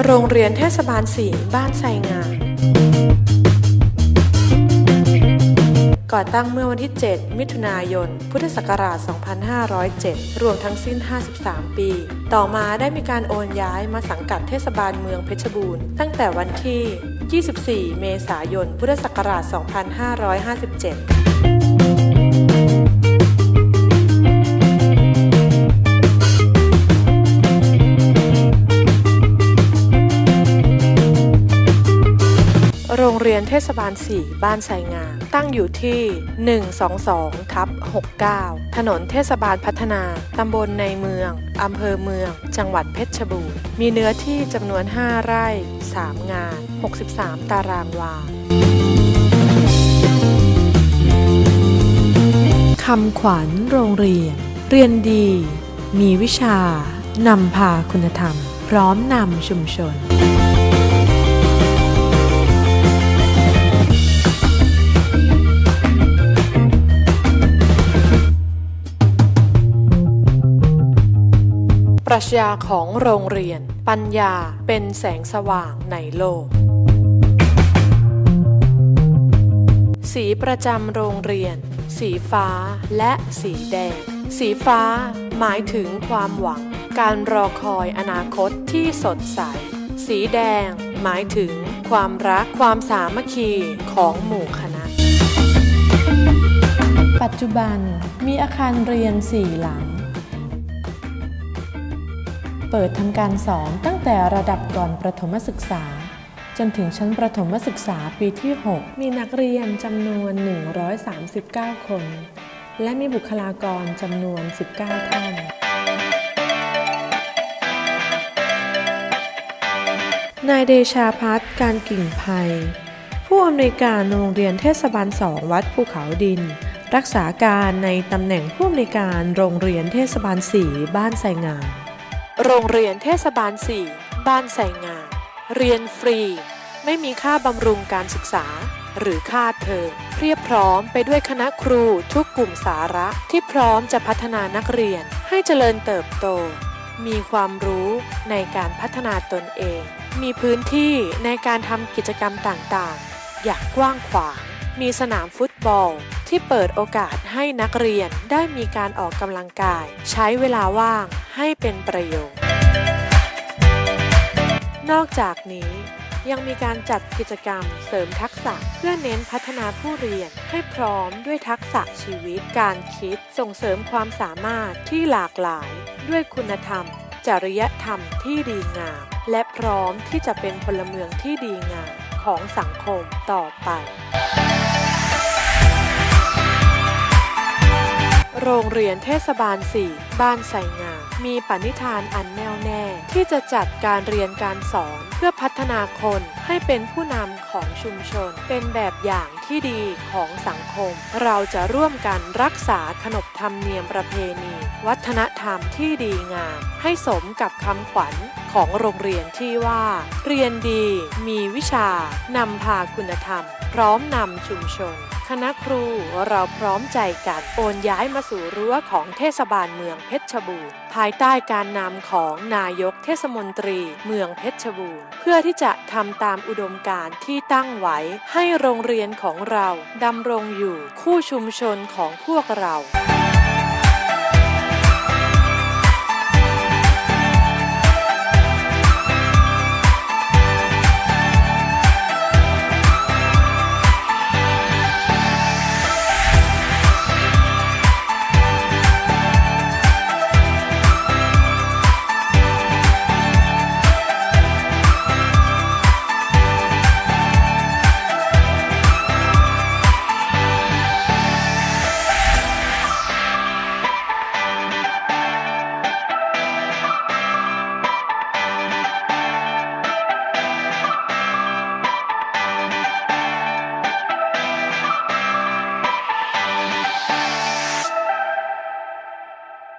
โรงเรียนเทศบาล4บ้านไซงาม ก่อตั้งเมื่อวันที่ 7 มิถุนายน พุทธศักราช 2507 รวมทั้งสิ้น 53 ปี ต่อมาได้มีการโอนย้ายมาสังกัดเทศบาลเมืองเพชรบูรณ์ ตั้งแต่วันที่ 24 เมษายน พุทธศักราช 2557 เรียนเทศบาล 4 บ้านไซงาม ตั้งอยู่ที่ 122ทับ69 ถนนเทศบาลพัฒนา ตำบลในเมือง อำเภอเมือง จังหวัดเพชรบูรณ์ มีเนื้อที่จำนวน 5 ไร่ 3 งาน 63 ตารางวาคำขวัญโรงเรียน เรียนดี มีวิชา นำพาคุณธรรม พร้อมนำชุมชน รัชญาของโรงเรียน ปัญญาเป็นแสงสว่างในโลก สีประจำโรงเรียน สีฟ้าและสีแดง สีฟ้าหมายถึงความหวัง การรอคอยอนาคตที่สดใส สีแดงหมายถึงความรักความสามัคคีของหมู่คณะ ปัจจุบันมีอาคารเรียน4หลัง เปิดทำการสอนตั้งแต่ระดับก่อนประถมศึกษา จนถึงชั้นประถมศึกษาปีที่ 6 มีนักเรียนจำนวน 139 คน และมีบุคลากรจำนวน 19 ท่านนายเดชาพัฒน์การกิ่งภัย ผู้อำนวยการโรงเรียนเทศบาลสองวัดภูเขาดิน รักษาการในตำแหน่งผู้อำนวยการโรงเรียนเทศบาลสี่บ้านไซงาม โรงเรียนเทศบาล 4 บ้านไสงามเรียนฟรี ไม่มีค่าบำรุงการศึกษา หรือค่าเทอมเพียบพร้อมไปด้วยคณะครูทุกกลุ่มสาระที่พร้อมจะพัฒนานักเรียนให้เจริญเติบโต มีความรู้ในการพัฒนาตนเอง มีพื้นที่ในการทำกิจกรรมต่างๆ อย่างกว้างขวาง มีสนามฟุตบอล ที่เปิดโอกาสให้นักเรียนได้มีการออกกำลังกาย ใช้เวลาว่างให้เป็นประโยชน์ นอกจากนี้ยังมีการจัดกิจกรรมเสริมทักษะ เพื่อเน้นพัฒนาผู้เรียนให้พร้อมด้วยทักษะชีวิต การคิด ส่งเสริมความสามารถที่หลากหลาย ด้วยคุณธรรม จริยธรรมที่ดีงาม และพร้อมที่จะเป็นพลเมืองที่ดีงามของสังคมต่อไป โรงเรียนเทศบาล 4 บ้านไสงามมีปณิธานอันแน่วแน่ ที่จะจัดการเรียนการสอนเพื่อพัฒนาคนให้เป็นผู้นำของชุมชน เป็นแบบอย่างที่ดีของสังคม เราจะร่วมกันรักษาขนบธรรมเนียมประเพณี วัฒนธรรมที่ดีงาม ให้สมกับคำขวัญของโรงเรียนที่ว่า เรียนดี มีวิชานำพาคุณธรรม พร้อมนำชุมชน คณะครูเราพร้อมใจกันโอนย้ายมาสู่รั้วของเทศบาลเมืองเพชรบูรณ์ภายใต้การนำของนายกเทศมนตรีเมืองเพชรบูรณ์ เพื่อที่จะทำตามอุดมการณ์ที่ตั้งไว้ให้โรงเรียนของเราดำรงอยู่คู่ชุมชนของพวกเรา